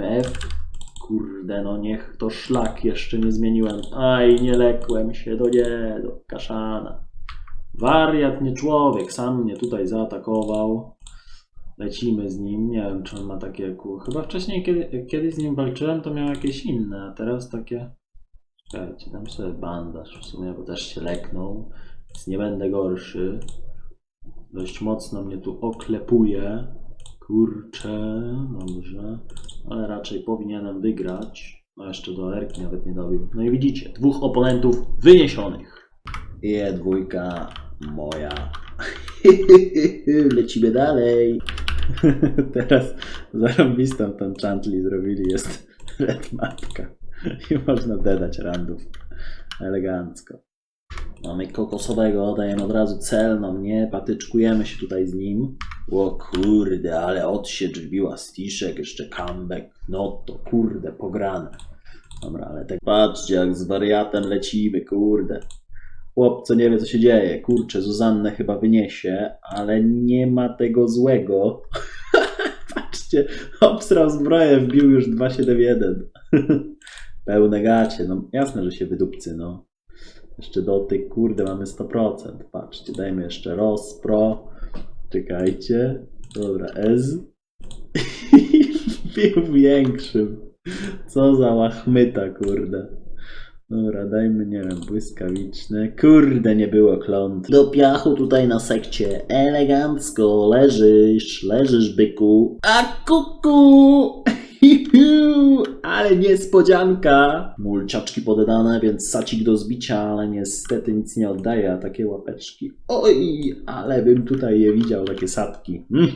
F. Kurde, no niech to szlak jeszcze nie zmieniłem. Aj, nie lekłem się, do nie, do kaszana. Wariat, nie człowiek, sam mnie tutaj zaatakował. Lecimy z nim, nie wiem czy on ma takie ku... Chyba wcześniej, kiedy, kiedyś z nim walczyłem, to miał jakieś inne, a teraz takie... Czekajcie, dam sobie bandaż w sumie, bo też się leknął, więc nie będę gorszy. Dość mocno mnie tu oklepuje. Kurczę, dobrze. Ale raczej powinienem wygrać. No jeszcze do Erki nawet nie dobił. No i widzicie, dwóch oponentów wyniesionych. Je, dwójka moja. Lecimy dalej. Teraz zarąbistą tą Chantley zrobili, jest red mapka. I można dodać randów. Elegancko. Mamy kokosowego, dajemy od razu cel, no nie, patyczkujemy się tutaj z nim. O kurde, ale odsiecz wbiła stiszek, jeszcze comeback. No to kurde, pograne. Dobra, ale tak patrzcie, jak z wariatem lecimy, kurde. Chłop, co nie wie, co się dzieje. Kurczę, Zuzannę chyba wyniesie, ale nie ma tego złego. Patrzcie, obstrał zbroję, wbił już 271. Pełne gacie, no jasne, że się wydupcy, no. Jeszcze dotyk, kurde, mamy 100%. Patrzcie, dajmy jeszcze ROS, PRO. Czekajcie. Dobra, S. Wbił większym. Co za łachmyta, kurde. Dobra, dajmy, nie wiem, błyskawiczne. Kurde, nie było kląt. Do piachu tutaj na sekcie. Elegancko, leżysz, leżysz, byku. A kuku! Ale niespodzianka! Mulciaczki podedane, więc sacik do zbicia, ale niestety nic nie oddaje, a takie łapeczki. Oj, ale bym tutaj je widział, takie satki. Mm.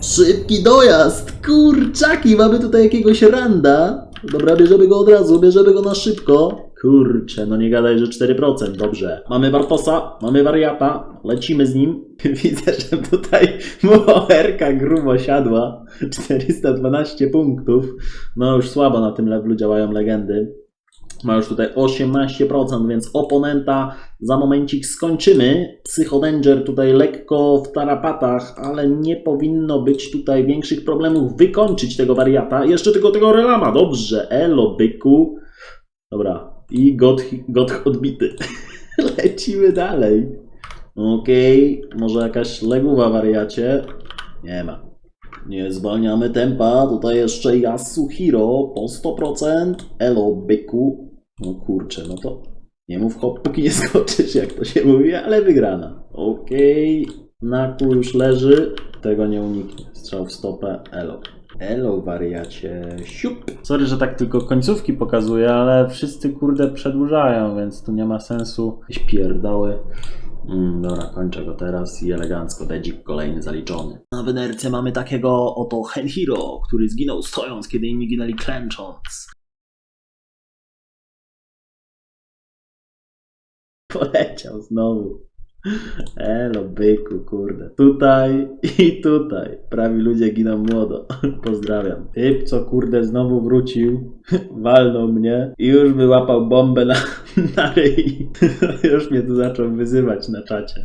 Szybki dojazd! Kurczaki, mamy tutaj jakiegoś randa. Dobra, bierzemy go od razu, bierzemy go na szybko. Kurczę, no nie gadaj, że 4%, dobrze. Mamy Bartosa, mamy wariata, lecimy z nim. Widzę, że tutaj Moerka grubo siadła. 412 punktów. No już słabo na tym levelu działają legendy. Ma już tutaj 18%, więc oponenta za momencik skończymy. Psychodanger tutaj lekko w tarapatach, ale nie powinno być tutaj większych problemów wykończyć tego wariata. Jeszcze tylko tego relama, dobrze. Elo, byku. Dobra, i god, god odbity. Lecimy dalej. Okej, może jakaś leguwa wariacie? Nie ma. Nie zwalniamy tempa. Tutaj jeszcze Yasuhiro po 100%. Elo, byku. No kurczę, no to nie mów hop, póki nie skoczysz, jak to się mówi, ale wygrana. Okej, Naku już leży. Tego nie uniknie. Strzał w stopę. Elo. Elo, wariacie. Siup. Sorry, że tak tylko końcówki pokazuję, ale wszyscy kurde przedłużają, więc tu nie ma sensu. Jakieś pierdoły. Mm, dobra, kończę go teraz i elegancko, dedzik kolejny zaliczony. Na wynerce mamy takiego oto Henhiro, który zginął stojąc, kiedy inni ginęli klęcząc. Poleciał znowu. Elo, byku, kurde. Tutaj i tutaj. Prawi ludzie giną młodo. Pozdrawiam. Typ, co kurde znowu wrócił, walnął mnie i już wyłapał bombę na, na ryj. już mnie tu zaczął wyzywać na czacie.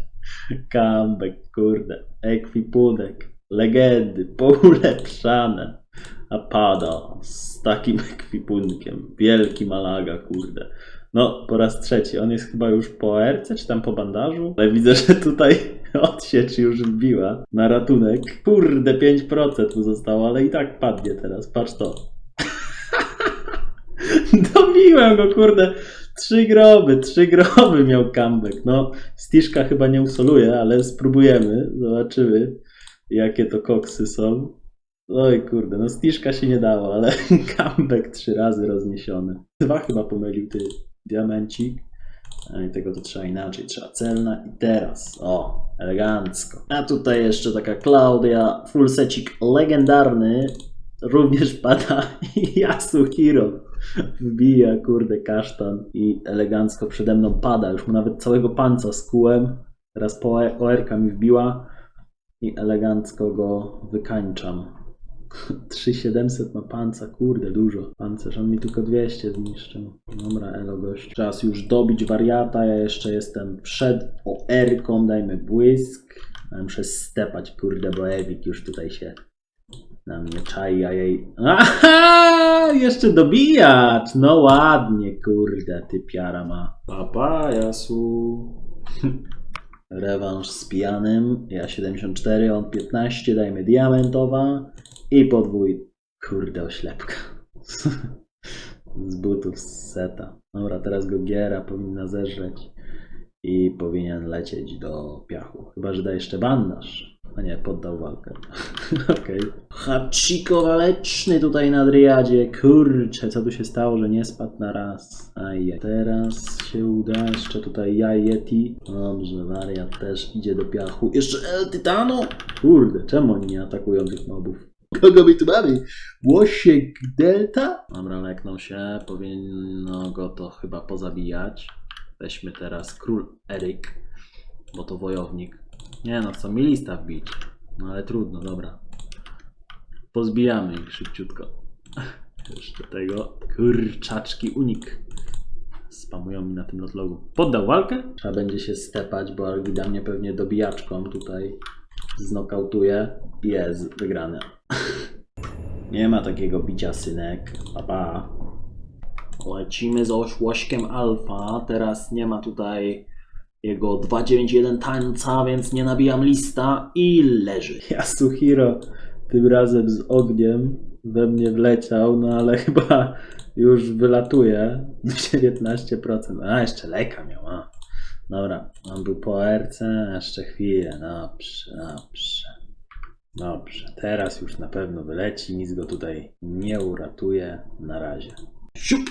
Comeback, kurde. Ekwipunek. Legendy, poulepszane. A pada z takim ekwipunkiem. Wielki Malaga, kurde. No, po raz trzeci. On jest chyba już po erce, czy tam po bandażu? Ale widzę, że tutaj odsiecz już wbiła na ratunek. Kurde, 5% mu zostało, ale i tak padnie teraz. Patrz to. Dobiłem go, kurde. Trzy groby, trzy groby miał comeback. No, Stiszka chyba nie usoluje, ale spróbujemy. Zobaczymy, jakie to koksy są. Oj kurde, no Stiszka się nie dało, ale comeback trzy razy rozniesiony. Dwa chyba pomylił ty, diamencik. I tego to trzeba inaczej, trzeba celna i teraz, o, elegancko. A tutaj jeszcze taka Klaudia, full secik legendarny, również pada Yasuhiro. Wbija, kurde, kasztan i elegancko przede mną pada. Już mu nawet całego panca skułem. Teraz po OR mi wbiła i elegancko go wykańczam. 3700 ma panca, kurde, dużo. Pancerz, on mi tylko 200 zniszczył. Dobra, elo gość. Czas już dobić wariata, ja jeszcze jestem przed OR-ką, dajmy błysk. Ja muszę stepać, kurde, bo Ewik już tutaj się Na mnie czai, a jej... Aha! Jeszcze dobijacz! No ładnie, kurde, ty piara ma. Papajasu. Rewanż z pijanym. Ja 74, on 15, dajmy diamentowa i podwój. Kurde, oślepka. z butów z seta. Dobra, teraz go giera powinna zeżreć i powinien lecieć do piachu. Chyba, że da jeszcze bandaż. A nie, poddał walkę. Okej. Hachiko waleczny tutaj na Driadzie. Kurczę, co tu się stało, że nie spadł na raz. Aj, teraz się uda. Jeszcze tutaj Jaj Yeti. Dobrze, wariat też idzie do piachu. Jeszcze El Tytano. Kurde, czemu oni nie atakują tych mobów? Kogo my tu mamy? Łosiek Delta? Dobra, leknął się. Powinno go to chyba pozabijać. Weźmy teraz król Eryk, bo to wojownik. Nie no, co mi lista wbić. No ale trudno, dobra. Pozbijamy ich szybciutko. Jeszcze tego. Kurczaczki unik. Spamują mi na tym lotlogu. Poddał walkę? Trzeba będzie się stepać, bo Algida mnie pewnie dobijaczką tutaj znokautuje. Jest, wygrane. Nie ma takiego bicia synek. Papa. Lecimy z oś- łośkiem alfa. Teraz nie ma tutaj jego 291 tańca, więc nie nabijam lista i leży. Yasuhiro tym razem z ogniem we mnie wleciał, no ale chyba już wylatuje. 19%. A, jeszcze leka miał. Dobra, on był po RC, jeszcze chwilę. Dobrze, dobrze. Dobrze, teraz już na pewno wyleci, nic go tutaj nie uratuje na razie. Siup!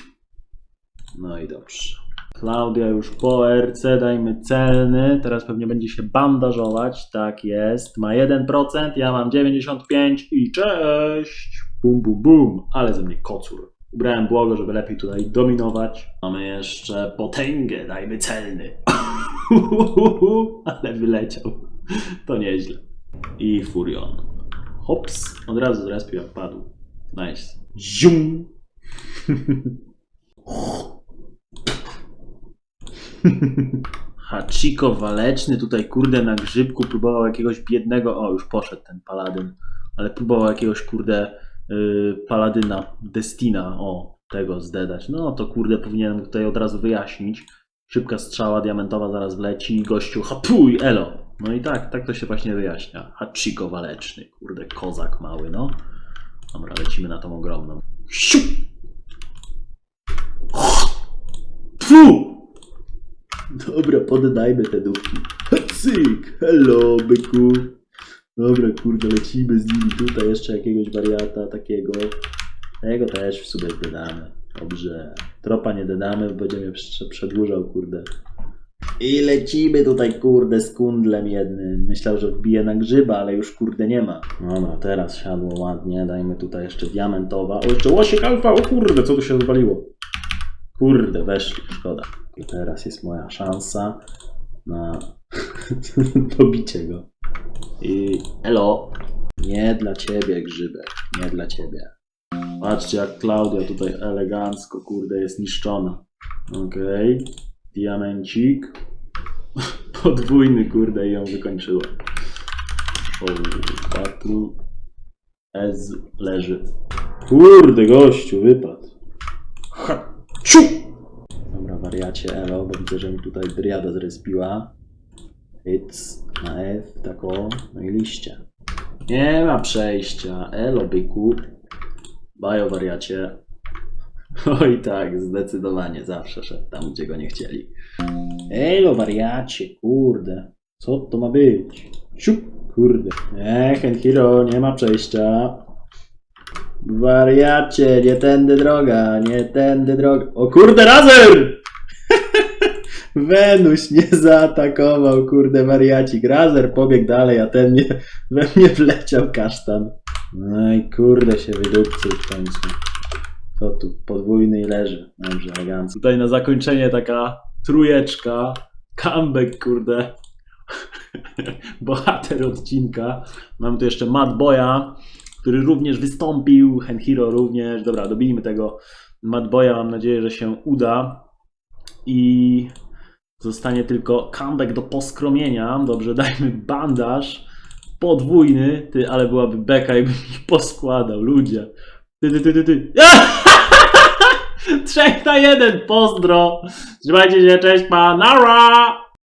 No i dobrze. Klaudia już po RC, dajmy celny, teraz pewnie będzie się bandażować, tak jest. Ma 1%, ja mam 95% i cześć! Bum, bum, bum, ale ze mnie kocur. Ubrałem błogo, żeby lepiej tutaj dominować. Mamy jeszcze potęgę, dajmy celny. ale wyleciał. To nieźle. I Furion. Hops, od razu zrespił jak padł. Nice. Zium! Hachiko waleczny tutaj kurde na grzybku próbował jakiegoś biednego, o już poszedł ten paladyn, ale próbował jakiegoś kurde paladyna Destina, o tego zdedać. No to kurde powinienem tutaj od razu wyjaśnić. Szybka strzała diamentowa zaraz wleci i gościu hapuj, elo. No i tak, tak to się właśnie wyjaśnia. Hachiko waleczny, kurde kozak mały, no. Dobra, lecimy na tą ogromną. Siu! Fu! Dobra, poddajmy te dupki. Cyk! Hello, byku! Dobra, kurde, lecimy z nimi tutaj. Jeszcze jakiegoś wariata takiego. Tego też w sobie dodamy. Dobrze. Tropa nie dodamy, będziemy przedłużał, kurde. I lecimy tutaj, kurde, z kundlem jednym. Myślał, że wbije na grzyba, ale już, kurde, nie ma. Dobra, teraz siadło ładnie. Dajmy tutaj jeszcze diamentowa. O, jeszcze łosiek alfa! O kurde, co tu się zwaliło? Kurde, weszli, szkoda. I teraz jest moja szansa na pobicie go. I elo. Nie dla ciebie, grzybek. Nie dla ciebie. Patrzcie, jak Klaudia tutaj elegancko, kurde, jest niszczona. Okej. Diamencik. Podwójny, kurde, i ją wykończyła. O, Battle. Ez leży. Kurde, gościu, wypadł. Ha! Ciu! Dobra, wariacie Elo, bo widzę, że mi tutaj Driada zrespiła. Hits na F, tak o, no i liście. Nie ma przejścia. Elo, byku. Bajo, wariacie. Oj tak, zdecydowanie zawsze szedł tam, gdzie go nie chcieli. Elo, wariacie, kurde. Co to ma być? Ciup, kurde. Nie, Hero, nie ma przejścia. Wariacie, nie tędy droga, nie tędy droga. O kurde, Razer! Wenuś nie zaatakował, kurde, wariacik. Razer pobiegł dalej, a ten mnie, we mnie wleciał kasztan. No i kurde się wydupcył w końcu. To tu podwójny i leży. Dobrze, elegancko. Tutaj na zakończenie taka trójeczka. Comeback, kurde. Bohater odcinka. Mamy tu jeszcze Mad Boya, który również wystąpił. Henhiro również. Dobra, dobijmy tego Mad Boya. Mam nadzieję, że się uda. I zostanie tylko comeback do poskromienia. Dobrze, dajmy bandaż. podwójny, ty, ale byłaby beka, jakbym ich poskładał, ludzie. Ty, ty, ty, ty, ty. Trzech na jeden, pozdro. Trzymajcie się, cześć, pa, nara!